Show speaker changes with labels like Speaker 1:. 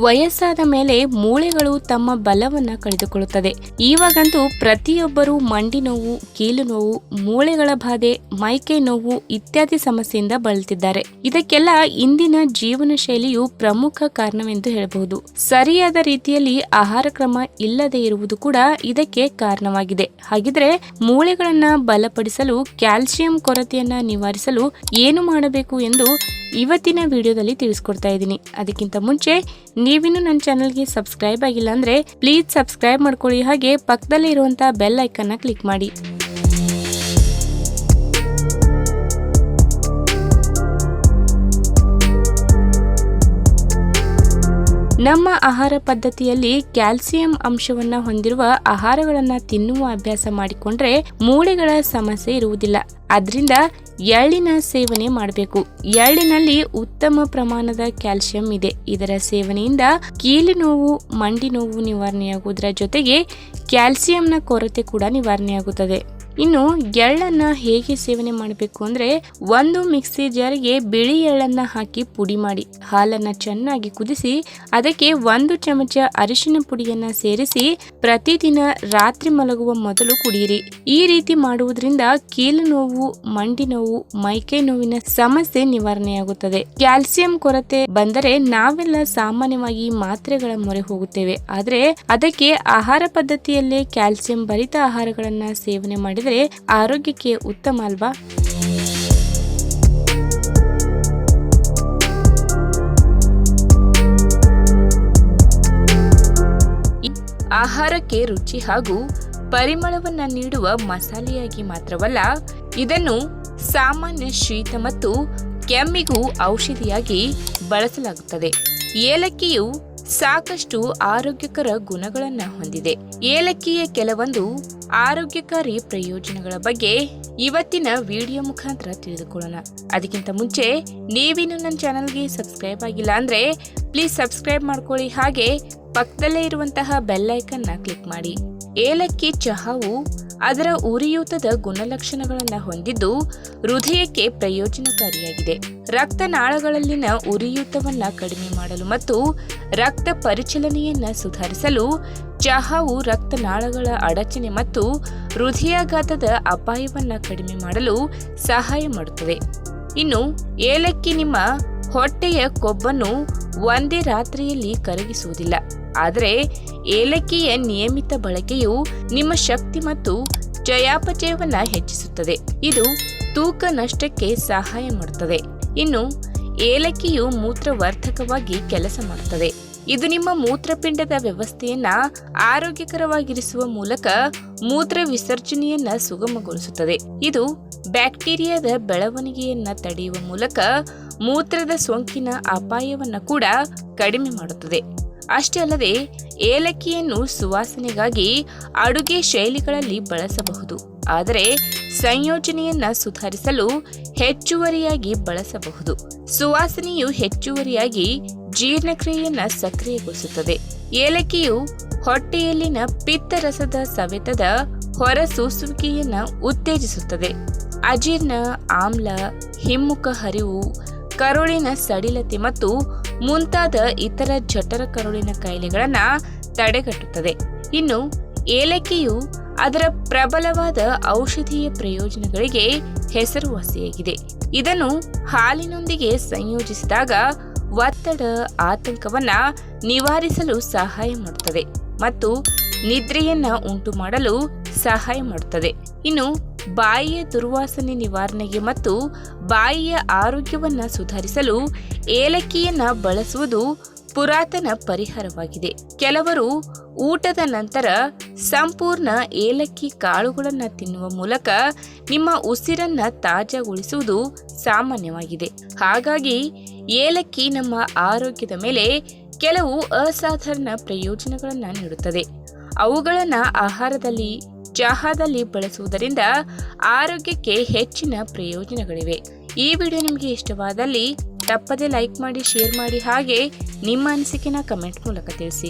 Speaker 1: ವಯಸ್ಸಾದ ಮೇಲೆ ಮೂಳೆಗಳು ತಮ್ಮ ಬಲವನ್ನು ಕಳೆದುಕೊಳ್ಳುತ್ತದೆ. ಇವಾಗಂತೂ ಪ್ರತಿಯೊಬ್ಬರು ಮಂಡಿ ನೋವು, ಕೀಲು ನೋವು, ಮೂಳೆಗಳ ಬಾಧೆ, ಮೈಕೈ ನೋವು ಇತ್ಯಾದಿ ಸಮಸ್ಯೆಯಿಂದ ಬಳಲ್ತಿದ್ದಾರೆ ಇದಕ್ಕೆಲ್ಲ ಇಂದಿನ ಜೀವನ ಶೈಲಿಯು ಪ್ರಮುಖ ಕಾರಣವೆಂದು ಹೇಳಬಹುದು. ಸರಿಯಾದ ರೀತಿಯಲ್ಲಿ ಆಹಾರ ಕ್ರಮ ಇಲ್ಲದೆ ಇರುವುದು ಕೂಡ ಇದಕ್ಕೆ ಕಾರಣವಾಗಿದೆ. ಹಾಗಿದ್ರೆ ಮೂಳೆಗಳನ್ನ ಬಲಪಡಿಸಲು ಕ್ಯಾಲ್ಸಿಯಂ ಕೊರತೆಯನ್ನ ನಿವಾರಿಸಲು ಏನು ಮಾಡಬೇಕು ಎಂದು ಇವತ್ತಿನ ವಿಡಿಯೋದಲ್ಲಿ ತಿಳಿಸ್ಕೊಡ್ತಾ ಇದ್ದೀನಿ. ಅದಕ್ಕಿಂತ ಮುಂಚೆ, ನೀವಿನ್ನು ನನ್ನ ಚಾನಲ್ಗೆ ಸಬ್ಸ್ಕ್ರೈಬ್ ಆಗಿಲ್ಲ ಅಂದರೆ, ಪ್ಲೀಸ್ ಸಬ್ಸ್ಕ್ರೈಬ್ ಮಾಡ್ಕೊಳ್ಳಿ. ಹಾಗೆ ಪಕ್ಕದಲ್ಲಿ ಇರುವಂತಹ ಬೆಲ್ ಐಕನ್ನ ಕ್ಲಿಕ್ ಮಾಡಿ. ನಮ್ಮ ಆಹಾರ ಪದ್ಧತಿಯಲ್ಲಿ ಕ್ಯಾಲ್ಸಿಯಂ ಅಂಶವನ್ನ ಹೊಂದಿರುವ ಆಹಾರಗಳನ್ನು ತಿನ್ನುವ ಅಭ್ಯಾಸ ಮಾಡಿಕೊಂಡ್ರೆ ಮೂಳೆಗಳ ಸಮಸ್ಯೆ ಇರುವುದಿಲ್ಲ. ಅದರಿಂದ ಎಳ್ಳಿನ ಸೇವನೆ ಮಾಡಬೇಕು. ಎಳ್ಳಿನಲ್ಲಿ ಉತ್ತಮ ಪ್ರಮಾಣದ ಕ್ಯಾಲ್ಸಿಯಂ ಇದೆ. ಇದರ ಸೇವನೆಯಿಂದ ಕೀಲು ನೋವು ಮಂಡಿ ನೋವು ನಿವಾರಣೆಯಾಗುವುದರ ಜೊತೆಗೆ ಕ್ಯಾಲ್ಸಿಯಂನ ಕೊರತೆ ಕೂಡ ನಿವಾರಣೆಯಾಗುತ್ತದೆ. ಇನ್ನು ಎಳ್ಳನ್ನು ಹೇಗೆ ಸೇವನೆ ಮಾಡಬೇಕು ಅಂದ್ರೆ ಒಂದು ಮಿಕ್ಸಿ ಜಾರಿಗೆ ಬಿಳಿ ಎಳ್ಳನ್ನ ಹಾಕಿ ಪುಡಿ ಮಾಡಿ. ಹಾಲನ್ನ ಚೆನ್ನಾಗಿ ಕುದಿಸಿ ಅದಕ್ಕೆ ಒಂದು ಚಮಚ ಅರಿಶಿನ ಪುಡಿಯನ್ನ ಸೇರಿಸಿ ಪ್ರತಿದಿನ ರಾತ್ರಿ ಮಲಗುವ ಮೊದಲು ಕುಡಿಯಿರಿ. ಈ ರೀತಿ ಮಾಡುವುದರಿಂದ ಕೀಲು ನೋವು, ಮಂಡಿ ನೋವು, ಮೈಕೈ ನೋವಿನ ಸಮಸ್ಯೆ ನಿವಾರಣೆಯಾಗುತ್ತದೆ. ಕ್ಯಾಲ್ಸಿಯಂ ಕೊರತೆ ಬಂದರೆ ನಾವೆಲ್ಲ ಸಾಮಾನ್ಯವಾಗಿ ಮಾತ್ರೆಗಳ ಮೊರೆ ಹೋಗುತ್ತೇವೆ. ಆದರೆ ಅದಕ್ಕೆ ಆಹಾರ ಪದ್ಧತಿಯಲ್ಲೇ ಕ್ಯಾಲ್ಸಿಯಂ ಭರಿತ ಆಹಾರಗಳನ್ನ ಸೇವನೆ ಮಾಡಿದರೆ ಆರೋಗ್ಯಕ್ಕೆ ಉತ್ತಮ ಅಲ್ವಾ? ಆಹಾರಕ್ಕೆ ರುಚಿ ಹಾಗೂ ಪರಿಮಳವನ್ನು ನೀಡುವ ಮಸಾಲೆಯಾಗಿ ಮಾತ್ರವಲ್ಲ, ಇದನ್ನು ಸಾಮಾನ್ಯ ಶೀತ ಮತ್ತು ಕೆಮ್ಮಿಗೂ ಔಷಧಿಯಾಗಿ ಬಳಸಲಾಗುತ್ತದೆ. ಏಲಕ್ಕಿಯು ಸಾಕಷ್ಟು ಆರೋಗ್ಯಕರ ಗುಣಗಳನ್ನು ಹೊಂದಿದೆ. ಏಲಕ್ಕಿಯ ಕೆಲವೊಂದು ಆರೋಗ್ಯಕಾರಿ ಪ್ರಯೋಜನಗಳ ಬಗ್ಗೆ ಇವತ್ತಿನ ವಿಡಿಯೋ ಮುಖಾಂತರ ತಿಳಿದುಕೊಳ್ಳೋಣ. ಅದಕ್ಕಿಂತ ಮುಂಚೆ ನೀವಿನ್ನು ನನ್ನ ಚಾನಲ್ಗೆ ಸಬ್ಸ್ಕ್ರೈಬ್ ಆಗಿಲ್ಲ ಅಂದರೆ ಪ್ಲೀಸ್ ಸಬ್ಸ್ಕ್ರೈಬ್ ಮಾಡ್ಕೊಳ್ಳಿ. ಹಾಗೆ ಪಕ್ಕದಲ್ಲೇ ಇರುವಂತಹ ಬೆಲ್ಲೈಕನ್ನ ಕ್ಲಿಕ್ ಮಾಡಿ. ಏಲಕ್ಕಿ ಚಹಾವು ಅದರ ಉರಿಯೂತದ ಗುಣಲಕ್ಷಣಗಳನ್ನು ಹೊಂದಿದ್ದು ಹೃದಯಕ್ಕೆ ಪ್ರಯೋಜನಕಾರಿಯಾಗಿದೆ. ರಕ್ತನಾಳಗಳಲ್ಲಿನ ಉರಿಯೂತವನ್ನು ಕಡಿಮೆ ಮಾಡಲು ಮತ್ತು ರಕ್ತ ಪರಿಚಲನೆಯನ್ನು ಸುಧಾರಿಸಲು ಚಹಾವು ರಕ್ತನಾಳಗಳ ಅಡಚಣೆ ಮತ್ತು ಹೃದಯಾಘಾತದ ಅಪಾಯವನ್ನು ಕಡಿಮೆ ಮಾಡಲು ಸಹಾಯ ಮಾಡುತ್ತದೆ. ಇನ್ನು ಏಲಕ್ಕಿ ನಿಮ್ಮ ಹೊಟ್ಟೆಯ ಕೊಬ್ಬನ್ನು ಒಂದೇ ರಾತ್ರಿಯಲ್ಲಿ ಕರಗಿಸುವುದಿಲ್ಲ. ಆದರೆ ಏಲಕ್ಕಿಯ ನಿಯಮಿತ ಬಳಕೆಯು ನಿಮ್ಮ ಶಕ್ತಿ ಮತ್ತು ಚಯಾಪಚಯವನ್ನ ಹೆಚ್ಚಿಸುತ್ತದೆ. ಇದು ತೂಕ ನಷ್ಟಕ್ಕೆ ಸಹಾಯ ಮಾಡುತ್ತದೆ ಇನ್ನು, ಏಲಕ್ಕಿಯು ಮೂತ್ರವರ್ಧಕವಾಗಿ ಕೆಲಸ ಮಾಡುತ್ತದೆ ಇದು ನಿಮ್ಮ ಮೂತ್ರಪಿಂಡದ ವ್ಯವಸ್ಥೆಯನ್ನ ಆರೋಗ್ಯಕರವಾಗಿರಿಸುವ ಮೂಲಕ ಮೂತ್ರ ವಿಸರ್ಜನೆಯನ್ನ ಸುಗಮಗೊಳಿಸುತ್ತದೆ. ಇದು ಬ್ಯಾಕ್ಟೀರಿಯಾದ ಬೆಳವಣಿಗೆಯನ್ನ ತಡೆಯುವ ಮೂಲಕ ಮೂತ್ರದ ಸೋಂಕಿನ ಅಪಾಯವನ್ನು ಕೂಡ ಕಡಿಮೆ ಮಾಡುತ್ತದೆ. ಅಷ್ಟೇ ಅಲ್ಲದೆ ಏಲಕ್ಕಿಯನ್ನು ಸುವಾಸನೆಗಾಗಿ ಅಡುಗೆ ಶೈಲಿಗಳಲ್ಲಿ ಬಳಸಬಹುದು. ಆದರೆ ಸಂಯೋಜನೆಯನ್ನು ಸುಧಾರಿಸಲು ಹೆಚ್ಚುವರಿಯಾಗಿ ಬಳಸಬಹುದು. ಸುವಾಸನೆಯು ಹೆಚ್ಚುವರಿಯಾಗಿ ಜೀರ್ಣಕ್ರಿಯೆಯನ್ನು ಸಕ್ರಿಯಗೊಳಿಸುತ್ತದೆ. ಏಲಕ್ಕಿಯು ಹೊಟ್ಟೆಯಲ್ಲಿನ ಪಿತ್ತರಸದ ಸವೆತದ ಹೊರಸೂಸುವಿಕೆಯನ್ನ ಉತ್ತೇಜಿಸುತ್ತದೆ. ಅಜೀರ್ಣ, ಆಮ್ಲ, ಹಿಮ್ಮುಖ ಹರಿವು, ಕರುಳಿನ ಸಡಿಲತೆ ಮತ್ತು ಮುಂತಾದ ಇತರ ಜಠರ ಕರುಳಿನ ಕಾಯಿಲೆಗಳನ್ನು ತಡೆಗಟ್ಟುತ್ತದೆ. ಇನ್ನು ಏಲಕ್ಕಿಯು ಅದರ ಪ್ರಬಲವಾದ ಔಷಧೀಯ ಪ್ರಯೋಜನಗಳಿಗೆ ಹೆಸರುವಾಸಿಯಾಗಿದೆ. ಇದನ್ನು ಹಾಲಿನೊಂದಿಗೆ ಸಂಯೋಜಿಸಿದಾಗ ಒತ್ತಡ ಆತಂಕವನ್ನ ನಿವಾರಿಸಲು ಸಹಾಯ ಮಾಡುತ್ತದೆ ಮತ್ತು ನಿದ್ರೆಯನ್ನ ಉಂಟು ಮಾಡಲು ಸಹಾಯ ಮಾಡುತ್ತದೆ. ಇನ್ನು ಬಾಯಿಯ ದುರ್ವಾಸನೆ ನಿವಾರಣೆಗೆ ಮತ್ತು ಬಾಯಿಯ ಆರೋಗ್ಯವನ್ನು ಸುಧಾರಿಸಲು ಏಲಕ್ಕಿಯನ್ನು ಬಳಸುವುದು ಪುರಾತನ ಪರಿಹಾರವಾಗಿದೆ. ಕೆಲವರು ಊಟದ ನಂತರ ಸಂಪೂರ್ಣ ಏಲಕ್ಕಿ ಕಾಳುಗಳನ್ನು ತಿನ್ನುವ ಮೂಲಕ ನಿಮ್ಮ ಉಸಿರನ್ನು ತಾಜಾಗೊಳಿಸುವುದು ಸಾಮಾನ್ಯವಾಗಿದೆ. ಹಾಗಾಗಿ ಏಲಕ್ಕಿ ನಮ್ಮ ಆರೋಗ್ಯದ ಮೇಲೆ ಕೆಲವು ಅಸಾಧಾರಣ ಪ್ರಯೋಜನಗಳನ್ನು ನೀಡುತ್ತದೆ. ಅವುಗಳನ್ನು ಆಹಾರದಲ್ಲಿ ಚಹಾದಲ್ಲಿ ಬಳಸುವುದರಿಂದ ಆರೋಗ್ಯಕ್ಕೆ ಹೆಚ್ಚಿನ ಪ್ರಯೋಜನಗಳಿವೆ. ಈ ವಿಡಿಯೋ ನಿಮಗೆ ಇಷ್ಟವಾದಲ್ಲಿ ತಪ್ಪದೆ ಲೈಕ್ ಮಾಡಿ, ಶೇರ್ ಮಾಡಿ ಹಾಗೆ ನಿಮ್ಮ ಅನಿಸಿಕೆನ ಕಮೆಂಟ್ ಮೂಲಕ ತಿಳಿಸಿ.